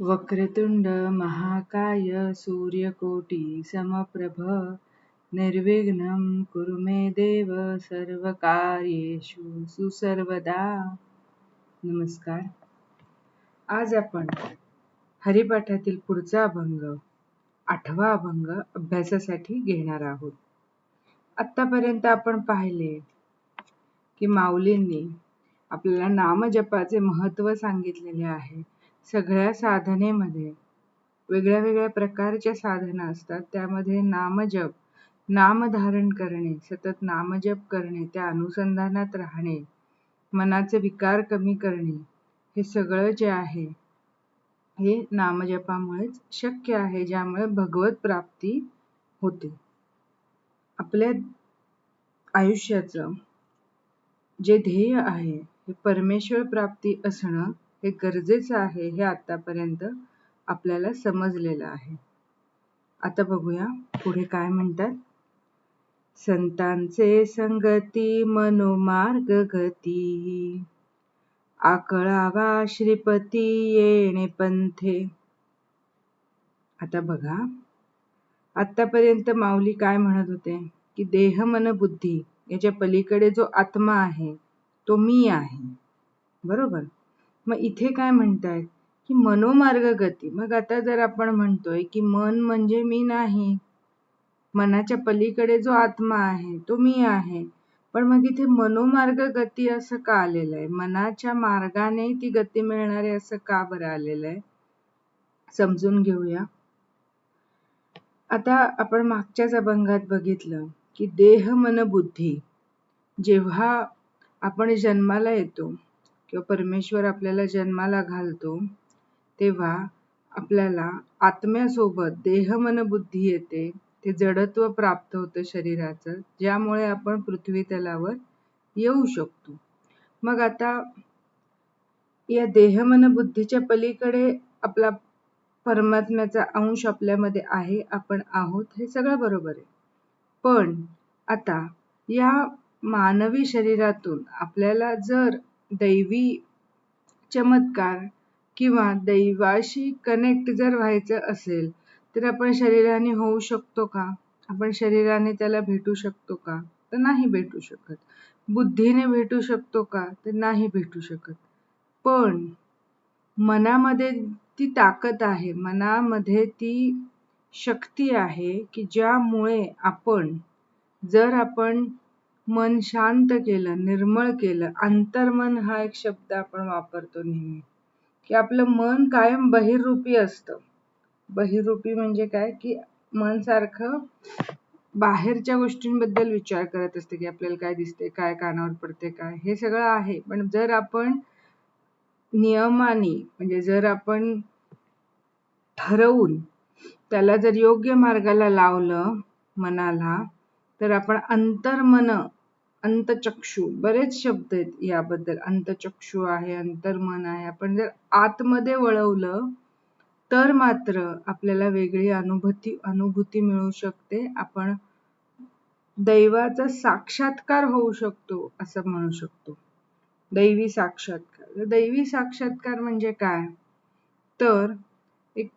वक्रतुंड महाकाय सूर्यकोटी समप्रभ निर्विघ्नं कुरु मे देव सर्वकार्येषु सुसर्वदा। नमस्कार. आज आपण हरिपाठातील पुढचा अभंग आठवा अभंग अभ्यासासाठी घेणार आहोत. आतापर्यंत आपण पाहिले की माऊलींनी आपल्याला नामजपाचे महत्त्व सांगितलेले आहे. सगळ्या साधनेमध्ये. वेगळ्या वेगळ्या प्रकारच्या साधना असतात. त्यामध्ये नामजप नामधारण करणे सतत नामजप करणे त्या अनुसंधानात राहणे मनाचे विकार कमी करणे हे सगळं जे आहे हे नामजपामुळेच शक्य आहे ज्यामुळे भगवत प्राप्ती होते. आपल्या आयुष्याचं जे ध्येय आहे हे परमेश्वर प्राप्ती असणं हे गरजेचं आहे हे आतापर्यंत आपल्याला समजलेलं आहे. आता बघूया पुढे काय म्हणतात? संतांचे संगती मनोमार्ग गती. आकळावा श्रीपती येणे पंथे. आता बघा. आतापर्यंत माऊली काय म्हणत होते? की देह मन बुद्धी याच्या पलीकडे जो आत्मा आहे तो मी आहे. बरोबर? मग इथे काय म्हणतायत? की मनोमार्ग गती मग आता जर आपण म्हणतोय की मन म्हणजे मी नाही मनाच्या पलीकडे जो आत्मा आहे तो मी आहे. पण मग इथे मनोमार्ग गती असं का आलेलं आहे? मनाच्या मार्गाने ती गती मिळणारे असं का बरं आलेलं आहे? समजून घेऊया. आता आपण मागच्याच अभंगात बघितलं की देह मन बुद्धी. जेव्हा आपण जन्माला येतो किंवा परमेश्वर आपल्याला जन्माला घालतो तेव्हा आपल्याला आत्म्यासोबत देह मन बुद्धी येते. ते जडत्व प्राप्त होतं शरीराचं ज्यामुळे आपण पृथ्वी तलावर येऊ शकतो. मग आता या देह मन बुद्धीच्या पलीकडे आपला परमात्म्याचा अंश आपल्यामध्ये आहे आपण आहोत हे सगळं बरोबर आहे. पण आता या मानवी शरीरातून आपल्याला जर दैवी चमत्कार किंवा दैवाशी कनेक्ट जर व्हायचं असेल तर आपण शरीराने होऊ शकतो का? आपण शरीराने त्याला भेटू शकतो का? तर नाही भेटू शकत. बुद्धीने भेटू शकतो का? तर नाही भेटू शकत. पण मनामध्ये ती ताकद आहे मनामध्ये ती शक्ती आहे की ज्यामुळे आपण जर आपण मन शांत केलं निर्मळ केलं. अंतर्मन हा एक शब्द आपण वापरतो नेहमी. की आपलं मन कायम बहिर्रूपी असतं. बहिर्रूपी म्हणजे काय? की मन सारखं बाहेरच्या गोष्टींबद्दल विचार करत असते की आपल्याला काय दिसते काय कानावर पडते काय? हे सगळं आहे. पण जर आपण नियमाने म्हणजे जर आपण ठरवून त्याला जर योग्य मार्गाला लावलं मनाला तर आपण अंतर्मन अंतचक्षु. बरेच शब्द आहेत याबद्दल. अंतचक्षु आहे अंतर्मन आहे. आपण जर आतमध्ये वळवलं तर मात्र आपल्याला वेगळी अनुभूती अनुभूती मिळू शकते. आपण दैवाचा साक्षात्कार होऊ शकतो असं म्हणू शकतो. दैवी साक्षात्कार. दैवी साक्षात्कार म्हणजे काय? तर एक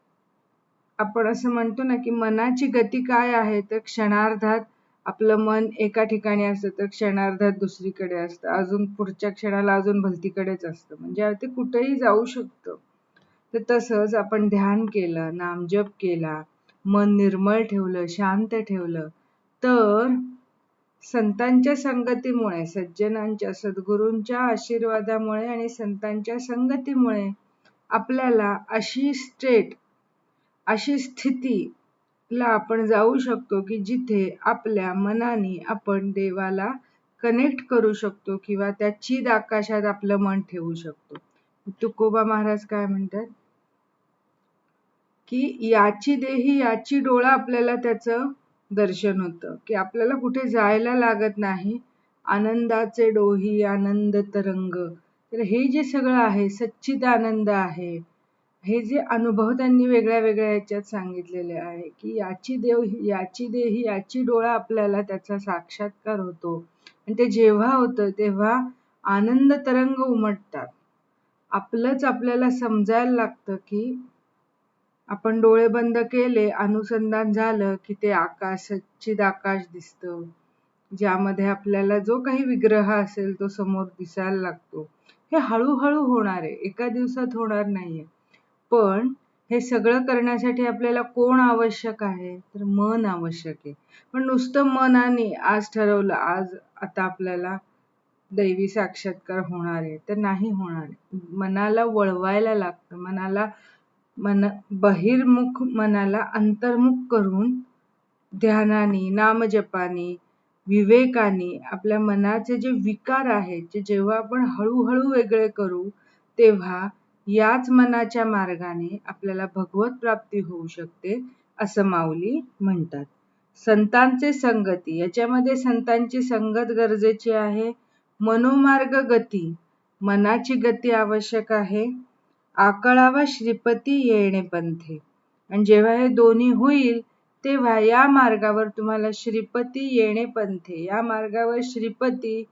आपण असं म्हणतो ना की मनाची गती काय आहे? तर क्षणार्धात आपलं मन एका ठिकाणी असतं तर क्षणार्धात दुसरीकडे असतं. अजून पुढच्या क्षणाला अजून भलतीकडेच असतं. म्हणजे ते कुठेही जाऊ शकतं. तर तसंच आपण ध्यान केलं नामजप केला मन निर्मळ ठेवलं शांत ठेवलं तर संतांच्या संगतीमुळे सज्जनांच्या सद्गुरूंच्या आशीर्वादामुळे आणि संतांच्या संगतीमुळे आपल्याला अशी स्टेट अशी स्थिती ला आपण जाऊ शकतो की जिथे आपल्या मनाने आपण देवाला कनेक्ट करू शकतो किंवा त्या चिद आकाशात आपलं मन ठेवू शकतो. तुकोबा महाराज काय म्हणतात? की याची देही याची डोळा आपल्याला त्याचं दर्शन होतं. की आपल्याला कुठे जायला लागत नाही. आनंदाचे डोही आनंद तरंग. तर हे जे सगळं आहे सच्चित आनंद आहे हे जे अनुभव त्यांनी वेगळ्या वेगळ्या याच्यात सांगितलेले आहे की याची देव याची देही याची डोळा आपल्याला त्याचा साक्षात्कार होतो. आणि ते जेव्हा होतं तेव्हा आनंद तरंग उमटतात. आपलंच आपल्याला समजायला लागतं की आपण डोळे बंद केले अनुसंधान झालं की ते आकाश सच्चिद आकाश दिसतं. ज्यामध्ये आपल्याला जो काही विग्रह असेल तो समोर दिसायला लागतो. हे हळूहळू होणार आहे. एका दिवसात होणार नाहीये. पण हे सगळं करण्यासाठी आपल्याला कोण आवश्यक आहे? तर मन आवश्यक आहे. पण नुसतं मनाने आज ठरवलं आज आता आपल्याला दैवी साक्षात्कार होणार आहे. तर नाही होणार. मनाला वळवायला लागतं. मनाला मन बहिर्मुख मनाला अंतर्मुख करून ध्यानाने नामजपाने विवेकाने आपल्या मनाचे जे विकार आहेत जे जेव्हा आपण हळूहळू वेगळे करू तेव्हा याच मनाच्या मार्गाने आपल्याला भगवत प्राप्ती होऊ शकते असं माऊली म्हणतात. संतांचे संगती याच्यामध्ये संतांची संगत गरजेची आहे. मनोमार्ग गती मनाची गती आवश्यक आहे. आकळावा श्रीपती येणे पंथे. आणि जेव्हा हे दोन्ही होईल तेव्हा या मार्गावर तुम्हाला श्रीपती येणे पंथे. या मार्गावर श्रीपती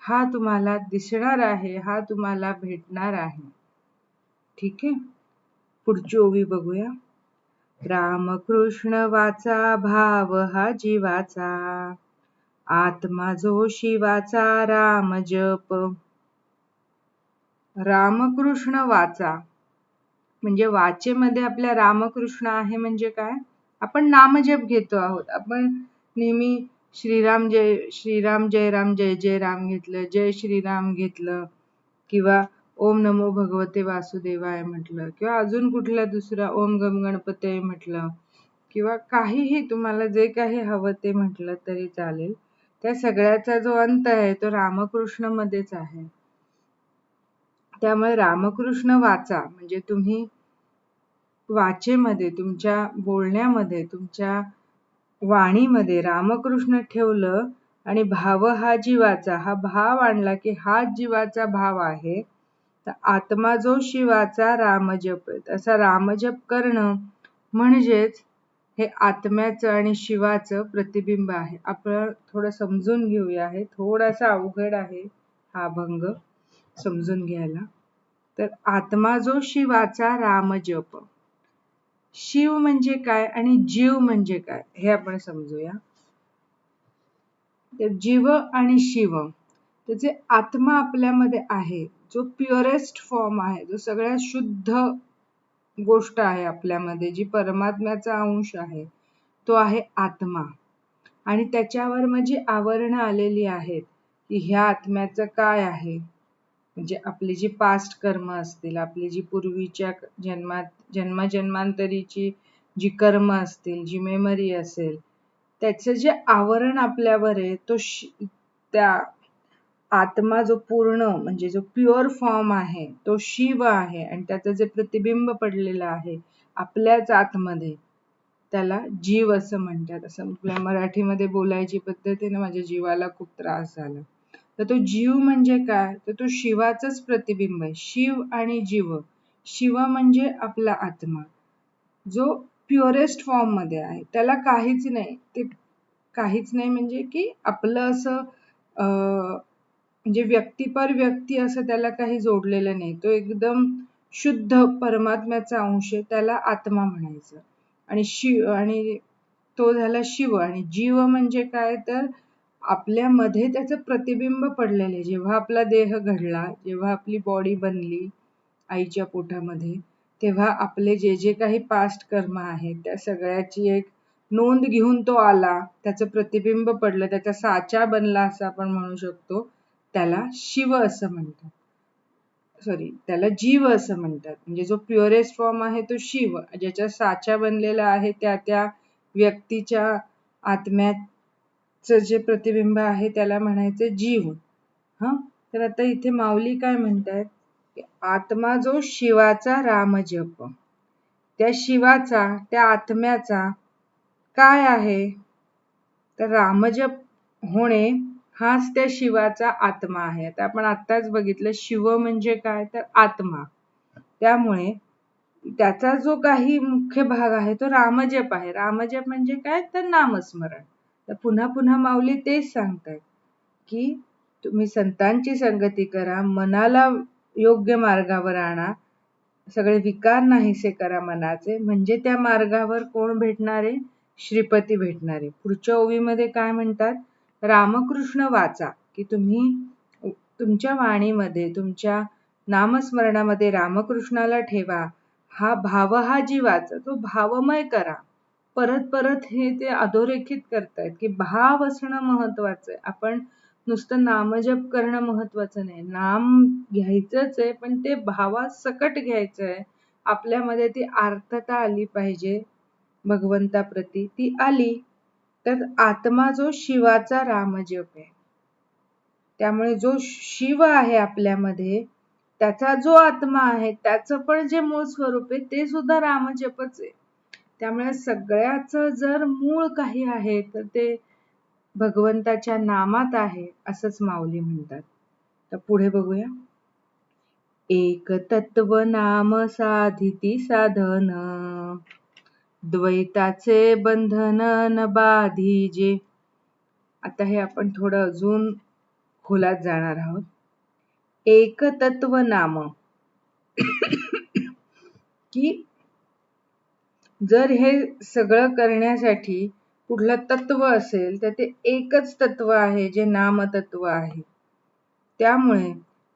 हा तुम्हाला दिसणार आहे हा तुम्हाला भेटणार आहे. ठीक आहे? पुढची ओवी बघूया. रामकृष्ण वाचा भाव हा जीवाचा. आत्मा जो शिवाचा राम जप. रामकृष्ण वाचा. म्हणजे वाचेमध्ये आपल्या रामकृष्ण आहे म्हणजे काय? आपण नामजप घेतो आहोत. आपण नेहमी श्रीराम जय श्रीराम जय राम जय जय राम घेतलं जय श्रीराम घेतलं किंवा ओम नमो भगवते वासुदेवाय म्हटलं किंवा अजून कुठला दुसरा ओम गम गणपते म्हटलं किंवा काहीही तुम्हाला जे काही हवं ते म्हटलं तरी चालेल. त्या सगळ्याचा जो अंत आहे तो रामकृष्ण मध्येच आहे. त्यामुळे रामकृष्ण वाचा म्हणजे तुम्ही वाचेमध्ये तुमच्या बोलण्यामध्ये तुमच्या वाणीमध्ये रामकृष्ण ठेवलं आणि भाव हा जीवाचा हा भाव आणला की हा जीवाचा भाव आहे तर आत्मा जो शिवाचा रामजप असा रामजप करणं म्हणजेच हे आत्म्याचं आणि शिवाचं प्रतिबिंब आहे. आपण थोडं समजून घेऊया हे. थोडासा अवघड आहे हा भंग समजून घ्यायला. तर आत्मा जो शिवाचा रामजप. शिव म्हणजे काय आणि जीव म्हणजे काय हे आपण समजूया. तर जीव आणि शिव. त्याचे आत्मा आपल्यामध्ये आहे जो प्युअरेस्ट फॉर्म आहे जो सगळ्यात शुद्ध गोष्ट आहे आपल्यामध्ये जी परमात्म्याचा अंश आहे तो आहे आत्मा. आणि त्याच्यावर म्हणजे आवरणं आलेली आहेत की ह्या आत्म्याचं काय आहे? म्हणजे आपली जी पास्ट कर्म असतील आपली जी पूर्वीच्या जन्मात जन्मजन्मांतरीची जी कर्म असतील जी मेमरी असेल त्याचं जे आवरण आपल्यावर आहे तो त्या आत्मा जो पूर्ण म्हणजे जो प्युअर फॉर्म आहे तो शिव आहे आणि त्याचं जे प्रतिबिंब पडलेलं आहे आपल्याच आतमध्ये त्याला जीव असं म्हणतात. असं आपल्या मराठीमध्ये बोलायची पद्धतीने माझ्या जीवाला खूप त्रास झाला. तर तो जीव म्हणजे काय? तर तो शिवाचंच प्रतिबिंब आहे. शिव आणि जीव. शिव म्हणजे आपला आत्मा. जो प्युअरेस्ट फॉर्ममध्ये आहे. त्याला काहीच नाही. ते काहीच नाही म्हणजे की आपलं असं म्हणजे व्यक्तीपर व्यक्ती असं त्याला काही जोडलेलं नाही. तो एकदम शुद्ध परमात्म्याचा अंश आहे त्याला आत्मा म्हणायचं. आणि शिव आणि तो झाला शिव. आणि जीव म्हणजे काय? तर आपल्यामध्ये त्याचं प्रतिबिंब पडलेलं आहे. जेव्हा आपला देह घडला जेव्हा आपली बॉडी बनली आईच्या पोटामध्ये तेव्हा आपले जे जे काही पास्ट कर्म आहेत त्या सगळ्याची एक नोंद घेऊन तो आला. त्याचं प्रतिबिंब पडलं. त्याचा साचा बनला असं आपण म्हणू शकतो. त्याला शिव असं म्हणतात. सॉरी त्याला जीव असं म्हणतात. म्हणजे जो प्युअरेस्ट फॉर्म आहे तो शिव. ज्याच्या साचा बनलेला आहे त्या त्या व्यक्तीच्या आत्म्याचं जे प्रतिबिंब आहे त्याला म्हणायचं जीव. हा? तर आता इथे माऊली काय म्हणतात आत्मा जो शिवाचा रामजप. त्या शिवाचा त्या आत्म्याचा काय आहे? तर रामजप होणे हाच त्या शिवाचा आत्मा आहे. आता आपण आत्ताच बघितलं शिव म्हणजे काय? तर आत्मा. त्यामुळे त्याचा जो काही मुख्य भाग आहे तो रामजप आहे. रामजप म्हणजे काय? तर नामस्मरण. तर पुन्हा पुन्हा माऊली तेच सांगतात की तुम्ही संतांची संगती करा मनाला योग्य मार्गावर आणा. सगळे विकार नाहीसे करा मनाचे. म्हणजे त्या मार्गावर कोण भेटणारे? श्रीपती भेटणारे. पुढच्या ओवीमध्ये काय म्हणतात? रामकृष्ण वाचा की तुम्ही तुमच्या वाणीमध्ये तुमच्या नामस्मरणामध्ये रामकृष्णाला ठेवा. हा भाव हा जीवाचा तो भावमय करा. परत परत हे ते अधोरेखित करतायत की भाव असणं महत्वाचं आहे आपण नुसतं नामजप करणं महत्वाचं नाही. नाम घ्यायचंच आहे पण ते भावा सकट घ्यायचं आहे आपल्यामध्ये ती आर्थता आली पाहिजे भगवंताप्रती. ती आली तर आत्मा जो शिवाचा रामजप आहे. त्यामुळे जो शिव आहे आपल्यामध्ये त्याचा जो आत्मा आहे त्याचं पण जे मूळ स्वरूप आहे ते सुद्धा रामजपच आहे. त्यामुळे सगळ्याच जर मूळ काही आहे तर ते भगवंताच्या नामात आहे असंच माऊली म्हणतात. तर पुढे बघूया. एक तत्व नाम साधिती साधन. द्वैताचे बंधन न बाधीजे. आता हे आपण थोडं अजून खोलात जाणार आहोत. एक तत्व नाम. की जर हे सगळं करण्यासाठी कुठलं तत्व असेल तर ते एकच तत्व आहे जे नामतत्व आहे. त्यामुळे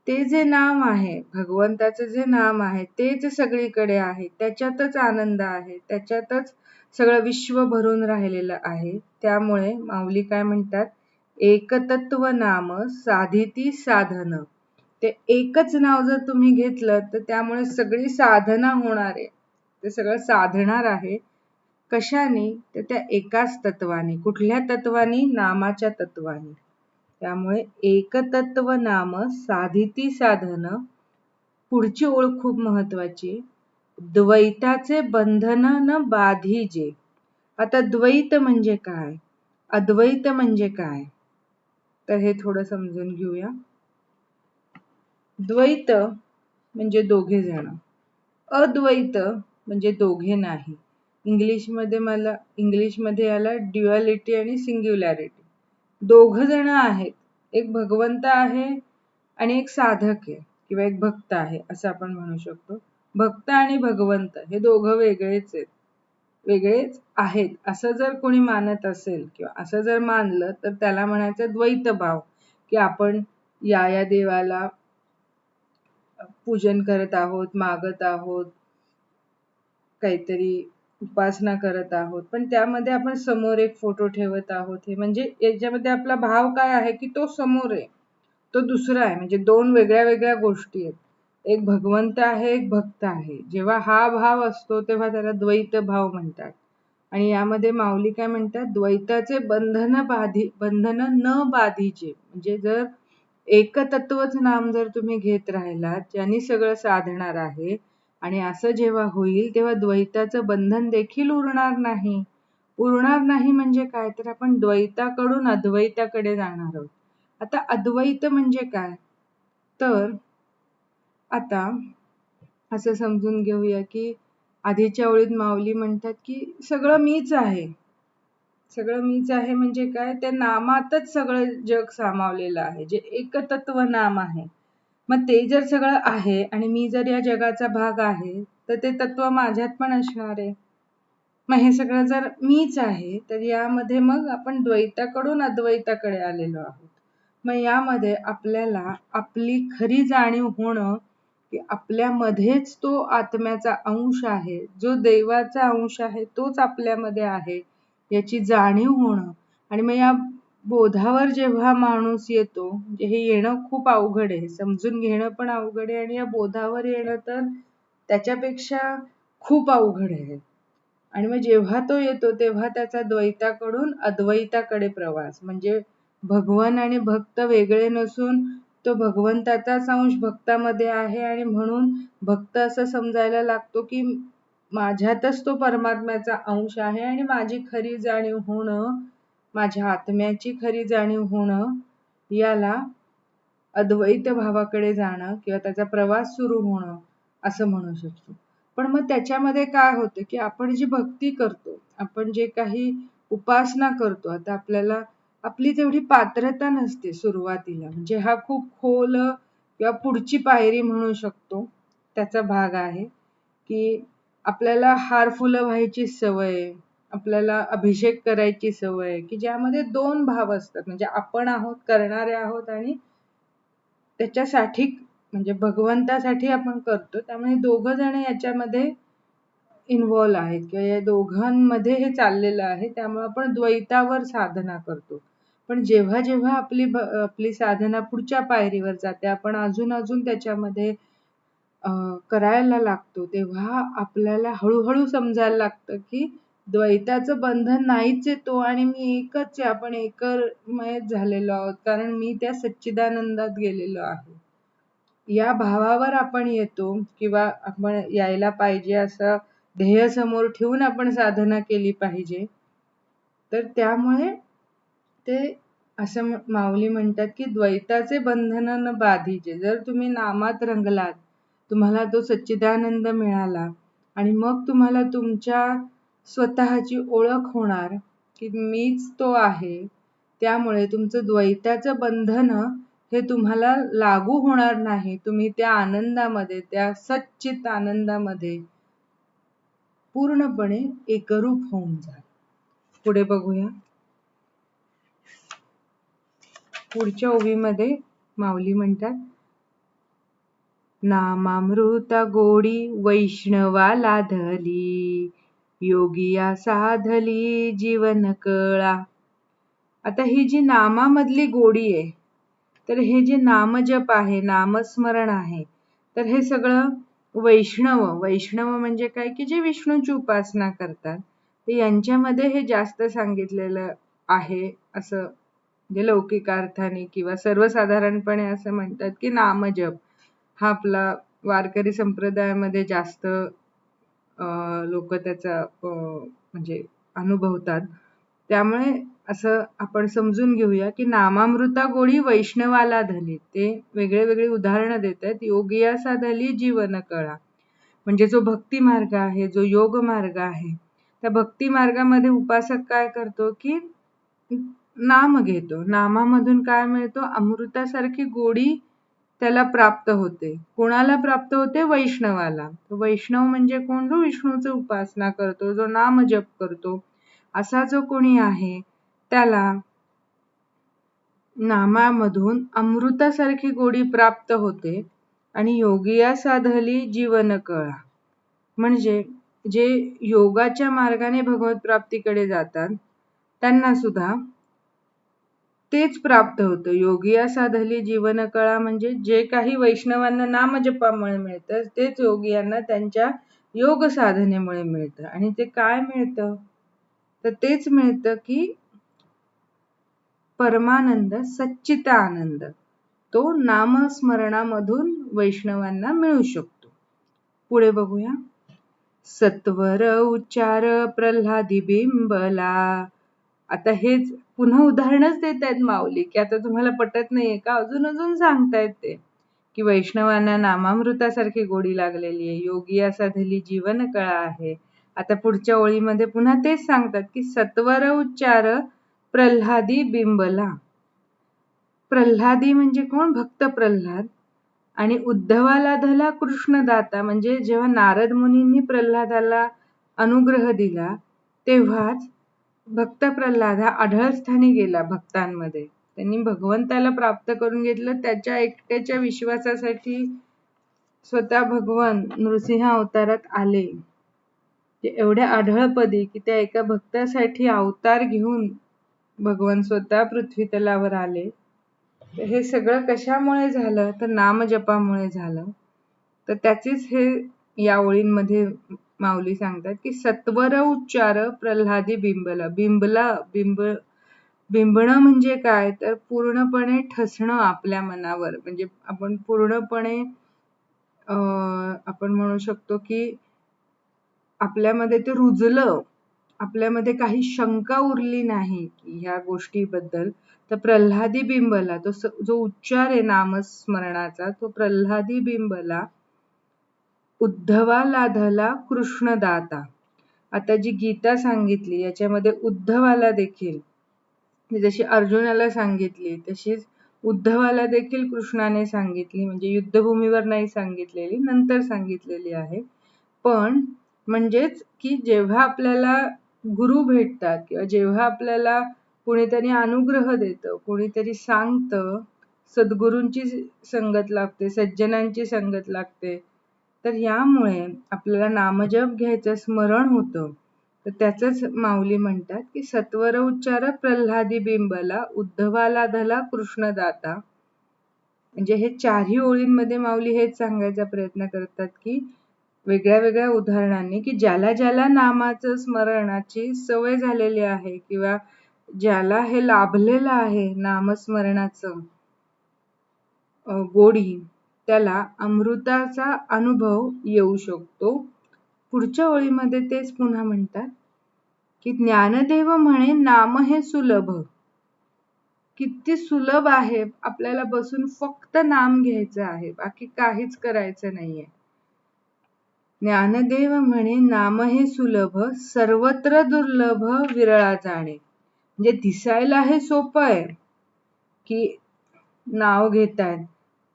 ते जे नाम आहे भगवंताचं जे नाम आहे तेच सगळीकडे आहे त्याच्यातच आनंद आहे त्याच्यातच सगळं विश्व भरून राहिलेलं आहे. त्यामुळे माऊली काय म्हणतात एकतत्व नाम साधिती साधन. ते एकच नाव जर तुम्ही घेतलं तर त्यामुळे सगळी साधना होणार आहे. ते सगळं साधणार आहे. कशाने? तर त्या एकाच तत्वाने कुठल्या तत्वानी? नामाच्या तत्वाने. त्यामुळे एकतत्व नाम साधिती साधन पुढची ओळ खूप महत्वाची. द्वैताचे बंधन न बाधीजे आता द्वैत म्हणजे काय? अद्वैत म्हणजे काय? तर हे थोडं समजून घेऊया. द्वैत म्हणजे दोघे जण. अद्वैत म्हणजे दोघे नाही. इंग्लिशमध्ये मला इंग्लिशमध्ये याला ड्युअलिटी आणि सिंग्युलॅरिटी दोघ जण आहेत. एक भगवंत आहे आणि एक साधक आहे किंवा एक भक्त आहे असं आपण म्हणू शकतो. भक्त आणि भगवंत हे दोघं वेगळेच आहेत. वेगळेच आहेत. असं जर कोणी मानत असेल किंवा असं जर मानलं तर त्याला म्हणायचं द्वैत भाव की आपण या या देवाला पूजन करत आहोत मागत आहोत. काहीतरी उपासना करत आहोत. पण त्यामध्ये आपण समोर एक फोटो ठेवत आहोत हे. म्हणजे याच्यामध्ये आपला भाव काय आहे की तो समोर आहे. तो दुसरा आहे. म्हणजे दोन वेगळ्या वेगळ्या गोष्टी आहेत. एक भगवंत आहे एक भक्त आहे. जेव्हा हा भाव असतो तेव्हा त्याला द्वैत भाव म्हणतात. आणि यामध्ये माऊली काय म्हणतात? द्वैताचे बंधन बाधी बंधन न बाधीचे. म्हणजे जर एकतत्वच नाम जर तुम्ही घेत राहिलात ज्यांनी सगळं साधणार आहे आणि असं जेव्हा होईल तेव्हा द्वैताचं बंधन देखील उरणार नाही. उरणार नाही म्हणजे काय? तर आपण द्वैताकडून अद्वैताकडे जाणार आहोत. आता अद्वैत म्हणजे काय? तर आता असं समजून घेऊया की आधीच्या ओळीत माऊली म्हणतात की सगळं मीच आहे. सगळं मीच आहे म्हणजे काय? त्या नामातच सगळं जग सामावलेलं आहे. जे एकतत्व नाम आहे. मग ते जर सगळं आहे आणि मी जर या जगाचा भाग आहे तर ते तत्व माझ्यात पण असणार आहे. मग हे सगळं जर मीच आहे तर यामध्ये मग आपण द्वैताकडून अद्वैताकडे आलेलो आहोत. मग यामध्ये आपल्याला आपली खरी जाणीव होणं की आपल्यामध्येच तो आत्म्याचा अंश आहे जो देवाचा अंश आहे तोच आपल्यामध्ये आहे याची जाणीव होणं. आणि मग या बोधावर जेव्हा माणूस येतो म्हणजे हे येणं खूप अवघड आहे समजून घेणं पण अवघड आहे आणि या बोधावर येणं तर त्याच्यापेक्षा खूप अवघड आहे. आणि मग जेव्हा तो येतो तेव्हा त्याचा द्वैताकडून अद्वैताकडे प्रवास. म्हणजे भगवान आणि भक्त वेगळे नसून तो भगवंताचाच अंश भक्तामध्ये आहे आणि म्हणून भक्त असं समजायला लागतो की माझ्यातच तो परमात्म्याचा अंश आहे आणि माझी खरी जाणीव होणं माझ्या आत्म्याची खरी जाणीव होणं याला अद्वैत भावाकडे जाणं किंवा त्याचा प्रवास सुरू होणं असं म्हणू शकतो. पण मग त्याच्यामध्ये काय होतं की आपण जी भक्ती करतो आपण जे काही उपासना करतो आता आपल्याला आपली तेवढी पात्रता नसते सुरुवातीला. म्हणजे हा खूप खोल किंवा पुढची पायरी म्हणू शकतो त्याचा भाग आहे की आपल्याला हार फुलं व्हायची सवय आपल्याला अभिषेक करायची सवय की ज्यामध्ये दोन भाव असतात. म्हणजे आपण आहोत करणारे आहोत आणि त्याच्यासाठी म्हणजे भगवंतासाठी आपण करतो. त्यामुळे दोघ जण याच्यामध्ये इन्व्हॉल्व आहेत किंवा या दोघांमध्ये हे चाललेलं आहे. त्यामुळे आपण द्वैतावर साधना करतो. पण जेव्हा जेव्हा आपली आपली साधना पुढच्या पायरीवर जाते आपण अजून अजून त्याच्यामध्ये करायला लागतो तेव्हा आपल्याला हळूहळू समजायला लागतं की द्वैताचं बंधन नाहीच येतो आणि मी एकच आहे. आपण एकमय झालेलो आहोत. कारण मी त्या सच्चिदानंदात गेलेलो आहे. या भावावर आपण येतो किंवा आपण यायला पाहिजे असं ध्येय समोर ठेवून आपण साधना केली पाहिजे. तर त्यामुळे ते असं माऊली म्हणतात की द्वैताचे बंधन न बाधीचे जर तुम्ही नामात रंगलात तुम्हाला तो सच्चिदानंद मिळाला आणि मग तुम्हाला तुमच्या स्वतःची ओळख होणार की मीच तो आहे त्यामुळे तुमचं द्वैताचं बंधन हे तुम्हाला लागू होणार नाही. तुम्ही त्या आनंदामध्ये त्या सच्चित आनंदामध्ये पूर्णपणे एकरूप होऊन जा पुढे बघूया. पुढच्या ओवीमध्ये माऊली म्हणतात नामामृता गोडी वैष्णवाला धली योगिया साधली जीवन कळा. आता ही जी नामामधली गोडी आहे तर हे जे नामजप आहे नामस्मरण आहे तर हे सगळं वैष्णव वैष्णव म्हणजे काय? की जे विष्णूची उपासना करतात ते यांच्यामध्ये हे जास्त सांगितलेलं आहे असं म्हणजे लौकिक अर्थाने किंवा सर्वसाधारणपणे असं म्हणतात की नामजप हा आपला वारकरी संप्रदायामध्ये जास्त लोक त्याचा म्हणजे अनुभवतात. त्यामुळे असं आपण समजून घेऊया की नामामृता गोळी वैष्णवाला धली. ते वेगळे वेगळे उदाहरणं देत आहेत. योगियासा धली जीवन कळा म्हणजे जो भक्ती मार्ग आहे जो योग मार्ग आहे त्या भक्ती मार्गामध्ये उपासक काय करतो की नाम घेतो. नामामधून काय मिळतो? अमृतासारखी गोडी त्याला प्राप्त होते. कोणाला प्राप्त होते? वैष्णवाला. वैष्णव म्हणजे कोण? जो विष्णूचं उपासना करतो जो नाम जप करतो. असा जो कोणी आहे त्याला नामामधून अमृतासारखी गोडी प्राप्त होते आणि योगिया साधली जीवन कळा म्हणजे जे योगाच्या मार्गाने भगवत प्राप्तीकडे जातात त्यांना सुद्धा तेच प्राप्त होतं. योगिया साधली जीवन कळा म्हणजे जे काही वैष्णवांना नामजपामुळे मिळतं तेच योगियांना त्यांच्या योग साधनेमुळे मिळतं. आणि ते काय मिळतं? तर तेच मिळतं की परमानंद सच्चिता आनंद तो नामस्मरणामधून वैष्णवांना मिळू शकतो. पुढे बघूया. सत्वर उच्चार प्रल्हादी बिंबला. आता हेच पुन्हा उदाहरणच देत आहेत माऊली की आता तुम्हाला पटत नाहीये का? अजून अजून सांगतायत ते की वैष्णवांना नामामृतासारखी गोडी लागलेली आहे योगी असा धली जीवन कळा आहे. आता पुढच्या ओळीमध्ये पुन्हा तेच सांगतात की सत्वर उच्चार प्रल्हादी बिंबला. प्रल्हादी म्हणजे कोण? भक्त प्रल्हाद. आणि उद्धवाला धला कृष्णदाता म्हणजे जेव्हा नारद मुनींनी प्रल्हादाला अनुग्रह दिला तेव्हाच भक्त प्रल्हाद हा आढळस्थानी गेला भक्तांमध्ये. त्यांनी भगवंताला प्राप्त करून घेतलं. त्याच्या एकट्याच्या विश्वासासाठी स्वतः भगवान नृसिंह अवतारात आले. ते एवढ्या आढळपदी की त्या एका भक्तासाठी अवतार घेऊन भगवान स्वतः पृथ्वी तलावर आले हे सगळं कशामुळे झालं? तर नामजपामुळे झालं. तर त्याचीच हे या ओळींमध्ये माऊली सांगतात की सत्वर उच्चार प्रल्हादी बिंबला. बिंबला बिंब बिंबणं म्हणजे काय? तर पूर्णपणे ठसणं आपल्या मनावर. म्हणजे आपण पूर्णपणे आपण म्हणू शकतो की आपल्यामध्ये ते रुजलं आपल्यामध्ये काही शंका उरली नाही ह्या गोष्टीबद्दल तर प्रल्हादी बिंबला तो जो उच्चार आहे नामस्मरणाचा तो प्रल्हादी बिंबला उद्धवा लाधला कृष्णदाता. आता जी गीता सांगितली याच्यामध्ये उद्धवाला देखील म्हणजे जशी अर्जुनाला सांगितली तशीच उद्धवाला देखील कृष्णाने सांगितली म्हणजे युद्धभूमीवर नाही सांगितलेली नंतर सांगितलेली आहे. पण म्हणजेच की जेव्हा आपल्याला गुरु भेटतात किंवा जेव्हा आपल्याला कुणीतरी अनुग्रह देतं कुणीतरी सांगतं सद्गुरूंची संगत लागते सज्जनांची संगत लागते तर यामुळे आपल्याला नामजप घ्यायचं स्मरण होतं. तर त्याचंच माऊली म्हणतात की सत्वर उच्चार प्रल्हादी बिंबला उद्धवाला धला कृष्णदाता. म्हणजे हे चारही ओळींमध्ये माऊली हेच सांगायचा प्रयत्न करतात की वेगळ्या वेगळ्या उदाहरणांनी की ज्याला ज्याला नामाचं स्मरणाची सवय झालेली आहे किंवा ज्याला हे लाभलेलं आहे नामस्मरणाचं गोडी त्याला अमृताचा अनुभव येऊ शकतो. पुढच्या ओळीमध्ये तेच पुन्हा म्हणतात की ज्ञानदेव म्हणे नाम हे सुलभ. किती सुलभ आहे. आपल्याला बसून फक्त नाम घ्यायचं आहे. बाकी काहीच करायचं नाहीये. ज्ञानदेव म्हणे नाम हे सुलभ सर्वत्र दुर्लभ विरळा जाणे. म्हणजे दिसायला हे सोपं आहे की नाव घेतायत.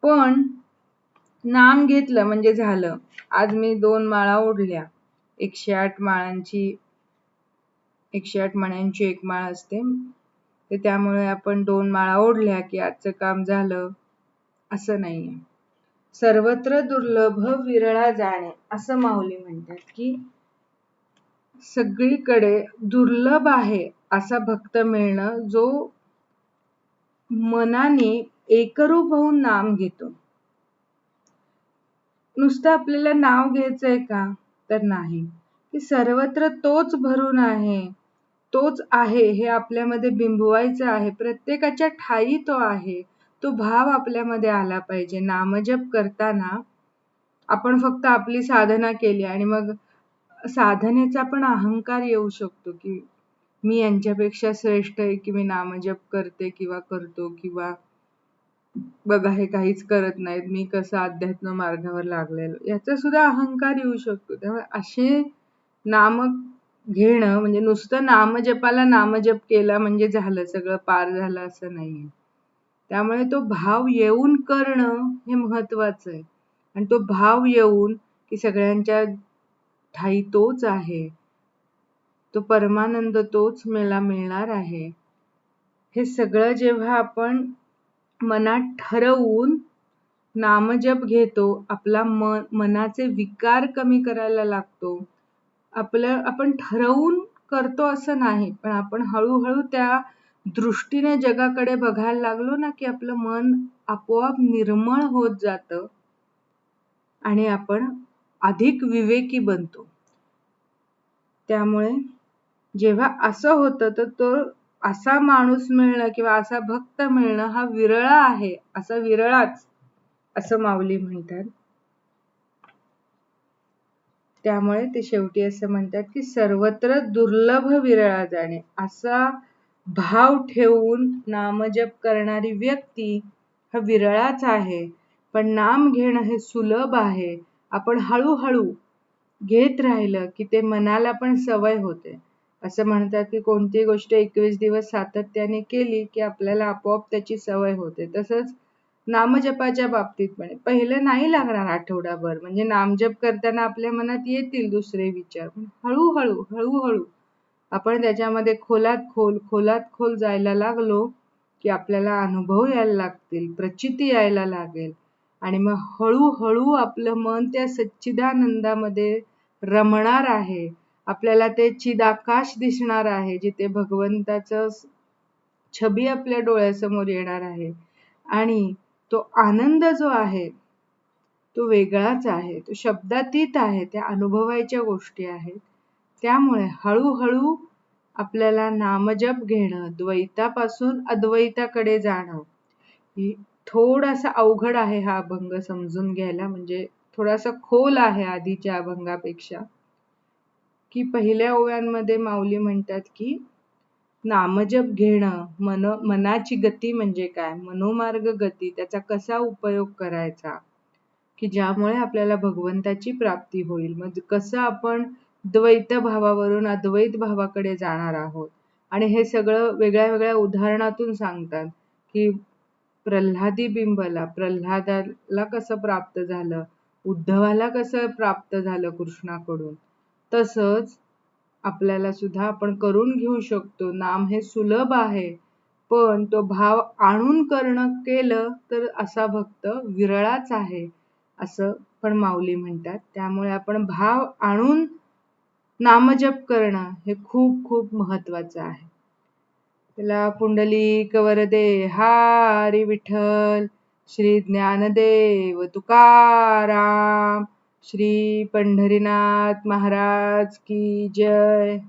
पण नाम घेतलं म्हणजे झालं. आज मी दोन माळा ओढल्या एकशे आठ माळांची एकशे आठ मण्यांची एक माळ असते. तर त्यामुळे आपण दोन माळा ओढल्या की आजचं काम झालं. असं नाहीये. सर्वत्र दुर्लभ विरळा जाणे असं माऊली म्हणतात की सगळीकडे दुर्लभ आहे असा भक्त मिळणं जो मनाने एकरूप होऊन नाम घेतो. नुसतं आपल्याला नाव घ्यायचंय का? तर नाही. की सर्वत्र तोच भरून आहे तोच आहे हे आपल्यामध्ये बिंबवायचं आहे. प्रत्येकाच्या ठाई तो आहे. तो भाव आपल्यामध्ये आला पाहिजे. नामजप करताना आपण फक्त आपली साधना केली आणि मग साधनेचा पण अहंकार येऊ शकतो की मी यांच्यापेक्षा श्रेष्ठ आहे की मी नामजप करते किंवा करतो किंवा बघा हे काहीच करत नाहीत. मी कसं अध्यात्म मार्गावर लागलेलो? याचा सुद्धा अहंकार येऊ शकतो. त्यामुळे असे नाम घेणं म्हणजे नुसतं नामजपाला नामजप केला म्हणजे झालं. सगळं पार झालं असं नाहीये. त्यामुळे तो भाव येऊन करणं हे महत्वाचं आहे. आणि तो भाव येऊन की सगळ्यांच्या ठाई तोच आहे. तो परमानंद तोच मला मिळणार आहे. हे सगळं जेव्हा आपण मनात ठरवून नामजप घेतो. आपला मन मनाचे विकार कमी करायला लागतो. आपलं आपण ठरवून करतो असं नाही पण आपण हळूहळू त्या दृष्टीने जगाकडे बघायला लागलो ना की आपलं मन आपोआप निर्मळ होत जातं आणि आपण अधिक विवेकी बनतो. त्यामुळे जेव्हा असं होतं तर तो असा माणूस मिळणं किंवा असा भक्त मिळणं हा विरळा आहे असा विरळाच असं माऊली म्हणतात. त्यामुळे ते शेवटी असं म्हणतात की सर्वत्र दुर्लभ विरळा जाणे असा भाव ठेवून नामजप करणारी व्यक्ती हा विरळाच आहे. पण नाम घेणं हे सुलभ आहे. आपण हळूहळू घेत राहिलं की ते मनाला पण सवय होते. असं म्हणतात की कोणती गोष्ट एकवीस दिवस सातत्याने केली की आपल्याला आपोआप त्याची सवय होते. तसंच नामजपाच्या बाबतीत पण. पहिलं नाही लागणार आठवडाभर. म्हणजे नामजप करताना आपल्या मनात येतील दुसरे विचार. पण हळूहळू हळूहळू आपण त्याच्यामध्ये खोलात खोल खोलात खोल जायला लागलो की आपल्याला अनुभव यायला लागतील प्रचिती यायला लागेल. आणि मग हळूहळू आपलं मन त्या सच्चिदानंदामध्ये रमणार आहे. आपल्याला ते चिदाकाश दिसणार आहे जिथे भगवंताचं छबी आपल्या डोळ्यासमोर येणार आहे. आणि तो आनंद जो आहे तो वेगळाच आहे. तो शब्दातीत आहे त्या अनुभवायच्या गोष्टी आहेत. त्यामुळे हळूहळू आपल्याला नामजप घेणं द्वैतापासून अद्वैताकडे जाणं थोडासा अवघड आहे हा अभंग समजून घ्यायला. म्हणजे थोडासा खोल आहे आधीच्या अभंगापेक्षा. की पहिल्या ओव्यांमध्ये माऊली म्हणतात की नामजप घेणं मन मनाची गती म्हणजे काय? मनोमार्ग गती त्याचा कसा उपयोग करायचा? की ज्यामुळे आपल्याला भगवंताची प्राप्ती होईल. मग कसं आपण द्वैत भावावरून अद्वैत भावाकडे जाणार आहोत? आणि हे सगळं वेगळ्या वेगळ्या उदाहरणातून सांगतात की प्रल्हादी बिंबला प्रल्हादाला कसं प्राप्त झालं? उद्धवाला कसं प्राप्त झालं कृष्णाकडून? तसंच आपल्याला सुद्धा आपण करून घेऊ शकतो. नाम हे सुलभ आहे. पण तो भाव आणून करणं केलं तर असा भक्त विरळाच आहे असं पण माऊली म्हणतात. त्यामुळे आपण भाव आणून नामजप करणं हे खूप खूप महत्वाचं आहे. त्याला पुंडलिक वरदे हारी विठ्ठल श्री ज्ञानदेव तुकाराम श्री पंढरीनाथ महाराज की जय.